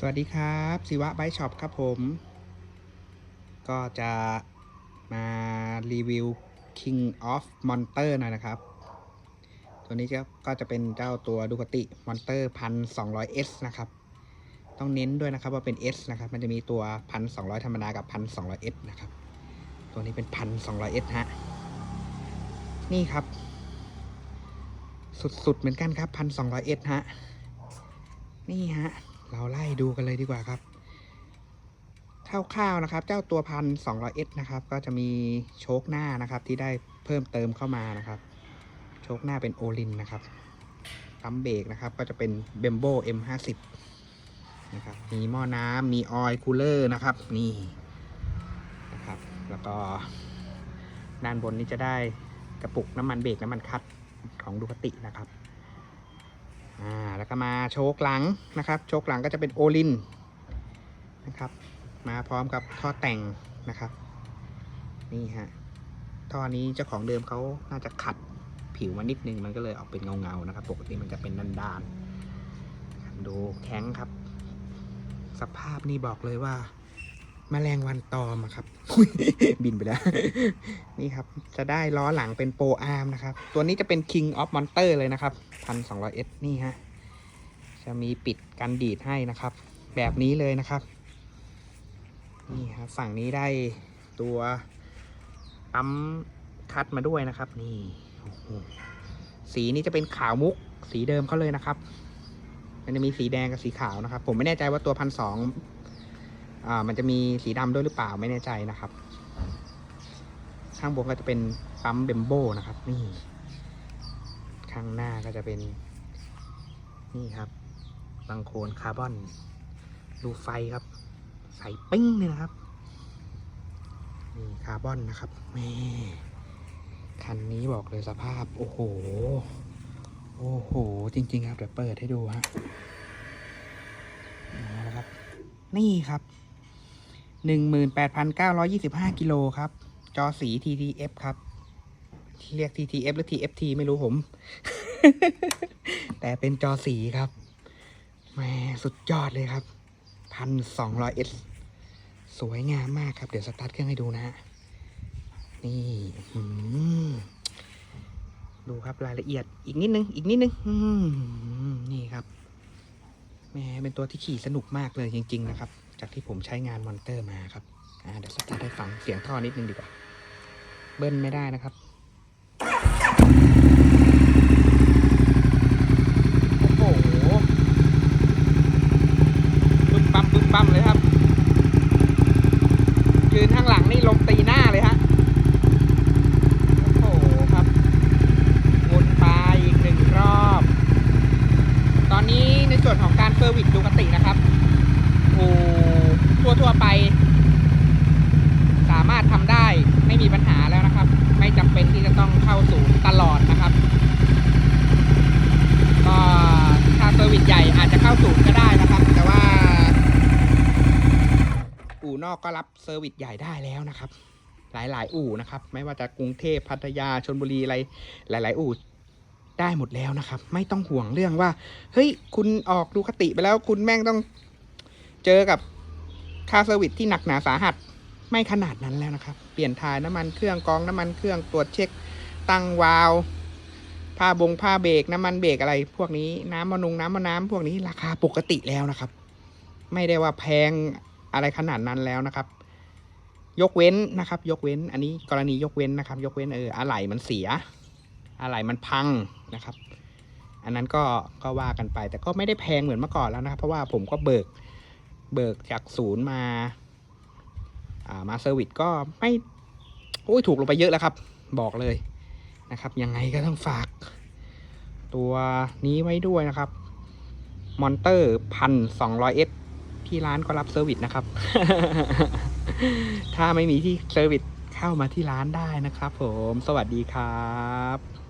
สวัสดีครับศิวะไบช็อปครับผม ก็จะมารีวิว King of Monster หน่อยนะครับ ตัวนี้ก็จะเป็นเจ้าตัวดูคติ Monster 1200S นะครับ ต้องเน้นด้วยนะครับว่าเป็น S นะครับ มันจะมีตัว 1200 ธรรมดากับ 1200S นะครับ ตัวนี้เป็น 1200S ฮะ นี่ครับ สุดๆเหมือนกันครับ 1200S ฮะ นี่ฮะ เราไล่ดูกันเลยดีกว่าครับคร่าวๆนะครับ เจ้าตัวพันสองร้อยเอสนะครับ ก็จะมีโชคหน้านะครับ ที่ได้เพิ่มเติมเข้ามานะครับ โชคหน้าเป็นโอลินนะครับปั๊มเบรกนะครับ ก็จะเป็นเบมโบ M50 นะครับ มีหม้อน้ำมีออยล์คูลเลอร์นะครับ นี่นะครับ แล้วก็ด้านบนนี้จะได้กระปุกน้ำมันเบรกน้ำมันคัดของดูคตินะครับ อ่าแล้วก็มาโชคหลังนะครับ โชคหลังก็จะเป็นโอลินนะครับมาพร้อมกับท่อแต่งนะครับ นี่ฮะท่อนี้เจ้าของเดิมเขาน่าจะขัดผิวมานิดนึงมันก็เลยออกเป็นเงาๆนะครับ ปกติมันจะเป็นด้านๆดูแข็งครับ สภาพนี่บอกเลยว่า แมลงวันตอมอะครับ บินไปแล้ว นี่ครับ จะได้ล้อหลังเป็นโปรอาร์มนะครับ ตัวนี้จะเป็น King of Monster เลยนะครับ 1200S นี่ฮะ จะมีปิดกันดีดให้นะครับ แบบนี้เลยนะครับ นี่ครับฝั่งนี้ได้ตัวปั๊มคัดมาด้วยนะครับ นี่โอ้โหสีนี้จะเป็นขาวมุก สีเดิมเขาเลยนะครับ มันจะมีสีแดงกับสีขาวนะครับ ผมไม่แน่ใจว่าตัวพันสอง อ่ามันจะมีสีดำด้วยหรือเปล่าไม่แน่ใจนะครับ ข้างบนก็จะเป็นปั๊มเบมโบนะครับ นี่ ข้างหน้าก็จะเป็น นี่ครับบางโคนคาร์บอน ดูไฟครับ ใส่ปิ้งเลยนะครับ นี่คาร์บอนนะครับแม่คันนี้บอกเลยสภาพ โอ้โห โอ้โห จริง ๆ ครับ เดี๋ยวเปิดให้ดูฮะเอาละครับ นี่ครับ หนึ่งหมื่นแปดพันเก้าร้อยี่สิบห้ากิโลครับ จอสี TTF ครับ เรียก TTF หรือ TFT ไม่รู้ผม แต่เป็นจอสีครับแหมสุดยอดเลยครับพันสองร้อยเอสสวยงามมากครับ เดี๋ยวสตาร์ทเครื่องให้ดูนะฮะ นี่ดูครับรายละเอียดอีกนิดนึง อีกนิดนึงนี่ครับแหมเป็นตัวที่ขี่สนุกมากเลยจริง ๆ นะครับ จากที่ผมใช้งานมอนเตอร์มาครับเดี๋ยวสตาร์ทให้ฟังเสียงท่อนิดนึงดีกว่า เบิ้ลไม่ได้นะครับโอ้โหบึ้มปั๊มบึ้มปั๊มเลยครับ ยืนข้างหลังนี่ลมตีหน้าเลยฮะโอ้โหครับวนไปอีกหนึ่งรอบตอนนี้ในส่วนของการเซอร์วิสดูกตินะครับ ทั่วทั่วๆไป สามารถทำได้ไม่มีปัญหาแล้วนะครับ ไม่จำเป็นที่จะต้องเข้าศูนย์ตลอดนะครับก็ถ้าเซอร์วิสใหญ่อาจจะเข้าศูนย์ก็ได้นะครับ แต่ว่าอู่นอกก็รับเซอร์วิสใหญ่ได้แล้วนะครับหลาย ๆ อู่นะครับ ไม่ว่าจะกรุงเทพพัทยาชนบุรีอะไร หลาย ๆ อู่ได้หมดแล้วนะครับ ไม่ต้องห่วงเรื่องว่า เฮ้ย คุณออกดูคติไปแล้ว คุณแม่งต้อง เจอกับค่าเซอร์วิสที่หนักหนาสาหัสไม่ขนาดนั้นแล้วนะครับ เปลี่ยนถ่ายน้ำมันเครื่องกองน้ำมันเครื่องตรวจเช็ค ตั้งวาล์วผ้าบงผ้าเบรกน้ำมันเบรกอะไร พวกนี้น้ำมะนุงน้ำมะน้ำพวกนี้ราคาปกติแล้วนะครับ ไม่ได้ว่าแพงอะไรขนาดนั้นแล้วนะครับ ยกเว้นนะครับ ยกเว้น อันนี้กรณียกเว้นนะครับ ยกเว้นเอออะไหล่มันเสียอะไหล่มันพังนะครับ อันนั้นก็ก็ว่ากันไป แต่ก็ไม่ได้แพงเหมือนเมื่อก่อนแล้วนะครับ เพราะว่าผมก็เบิก เบิกจากศูนย์มาอ่ามาเซอร์วิสก็ไม่โอ้ยถูกลงไปเยอะแล้วครับ บอกเลยนะครับ ยังไงก็ต้องฝาก ตัวนี้ไว้ด้วยนะครับมอนเตอร์พันสองร้อยเอสที่ร้านก็รับเซอร์วิสนะครับ ถ้าไม่มีที่เซอร์วิสเข้ามาที่ร้านได้นะครับผม สวัสดีครับ